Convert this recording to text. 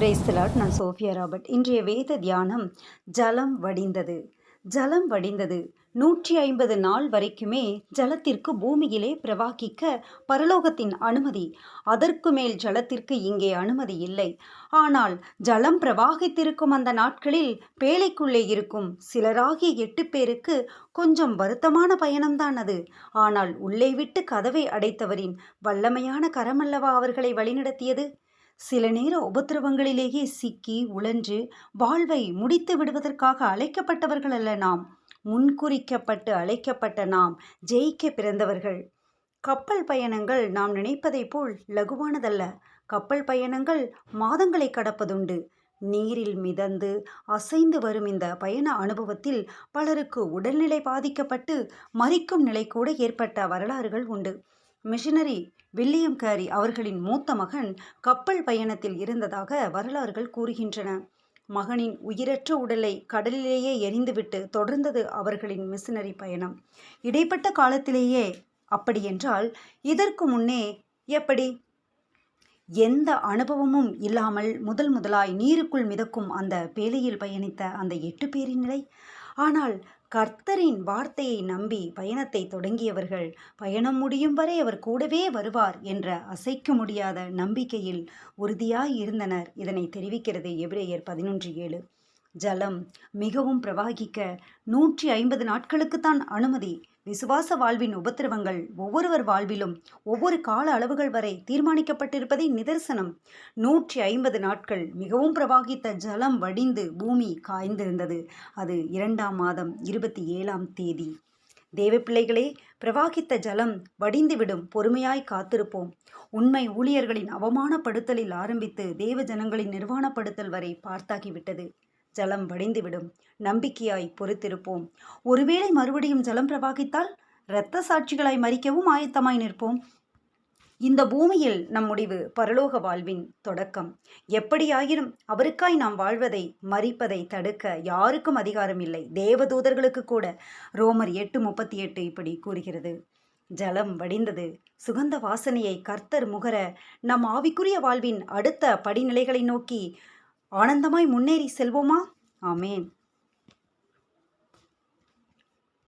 Praise the Lord நான் Sofia Robert. இன்றைய வேத தியானம் ஜலம் வடிந்தது. ஜலம் வடிந்தது. நூற்றி ஐம்பது நாள் வரைக்குமே ஜலத்திற்கு பூமியிலே பிரவாகிக்க பரலோகத்தின் அனுமதி. அதற்கு மேல் ஜலத்திற்கு இங்கே அனுமதி இல்லை. ஆனால் ஜலம் பிரவாகித்திருக்கும் அந்த நாட்களில் பேழைக்குள்ளே இருக்கும் சிலராகிய எட்டு பேருக்கு கொஞ்சம் வருத்தமான பயணம்தான் அது. ஆனால் உள்ளே விட்டு கதவை அடைத்தவரின் வல்லமையான கரமல்லவா அவர்களை வழிநடத்தியது? சில நேர உபத்திரவங்களிலேயே சிக்கி உழன்று வாழ்வை முடித்து விடுவதற்காக அழைக்கப்பட்டவர்கள் அல்ல நாம். முன்குறிக்கப்பட்டு அழைக்கப்பட்ட நாம் ஜெயிக்க பிறந்தவர்கள். கப்பல் பயணங்கள் நாம் நினைப்பதை போல் லகுவானதல்ல. கப்பல் பயணங்கள் மாதங்களை கடப்பதுண்டு. நீரில் மிதந்து அசைந்து வரும் இந்த பயண அனுபவத்தில் பலருக்கு உடல்நிலை பாதிக்கப்பட்டு மறிக்கும் நிலை கூட ஏற்பட்ட வரலாறுகள் உண்டு. மிஷினரி வில்லியம் கேரி அவர்களின் மூத்த மகன் கப்பல் பயணத்தில் இருந்ததாக வரலாறுகள் கூறுகின்றன. மகனின் உயிரற்ற உடலை கடலிலேயே எரிந்துவிட்டு தொடர்ந்தது அவர்களின் மிஷினரி பயணம். இடைப்பட்ட காலத்திலேயே அப்படியென்றால் இதற்கு முன்னே எப்படி? எந்த அனுபவமும் இல்லாமல் முதல் முதலாய் நீருக்குள் மிதக்கும் அந்த பேலையில் பயணித்த அந்த எட்டு பேரின் நிலை. ஆனால் கர்த்தரின் வார்த்தையை நம்பி பயணத்தை தொடங்கியவர்கள் பயணம் முடியும் வரை அவர் கூடவே வருவார் என்ற அசைக்க முடியாத நம்பிக்கையில் உறுதியாய் இருந்தனர். இதனை தெரிவிக்கிறது எபிரேயர் பதினொன்று ஏழு. ஜலம் மிகவும் பிரவாகிக்க நூற்றி ஐம்பது நாட்களுக்குத்தான் அனுமதி. விசுவாச வாழ்வின் உபத்திரவங்கள் ஒவ்வொருவர் வாழ்விலும் ஒவ்வொரு கால அளவுகள் வரை தீர்மானிக்கப்பட்டிருப்பதை நிதர்சனம். நூற்றி ஐம்பது நாட்கள் மிகவும் பிரவாகித்த ஜலம் வடிந்து பூமி காய்ந்திருந்தது. அது இரண்டாம் மாதம் இருபத்தி ஏழாம் தேதி. தேவப்பிள்ளைகளே பிரவாகித்த ஜலம் வடிந்துவிடும் பொறுமையாய் காத்திருப்போம். உண்மை ஊழியர்களின் அவமானப்படுத்தலில் ஆரம்பித்து தேவ ஜனங்களின் நிர்வாணப்படுத்தல் வரை பார்த்தாகிவிட்டது. ஜலம் வடிந்துவிடும். நம்பிக்கையாய் பொறுத்திருப்போம். ஒருவேளை மறுபடியும் ஜலம் பிரவாகித்தால் இரத்த சாட்சிகளாய் மறிக்கவும் ஆயத்தமாய் நிற்போம். இந்த பூமியில் நம் முடிவு பரலோக வாழ்வின் தொடக்கம். எப்படியாயினும் அவருக்காய் நாம் வாழ்வதை மறிப்பதை தடுக்க யாருக்கும் அதிகாரம் இல்லை. தேவதூதர்களுக்கு கூட ரோமர் எட்டு முப்பத்தி எட்டு இப்படி கூறுகிறது. ஜலம் வடிந்தது சுகந்த வாசனையை கர்த்தர் முகர நம் ஆவிக்குரிய வாழ்வின் அடுத்த படிநிலைகளை நோக்கி ஆனந்தமாய் முன்னேறி செல்வோமா? ஆமேன்.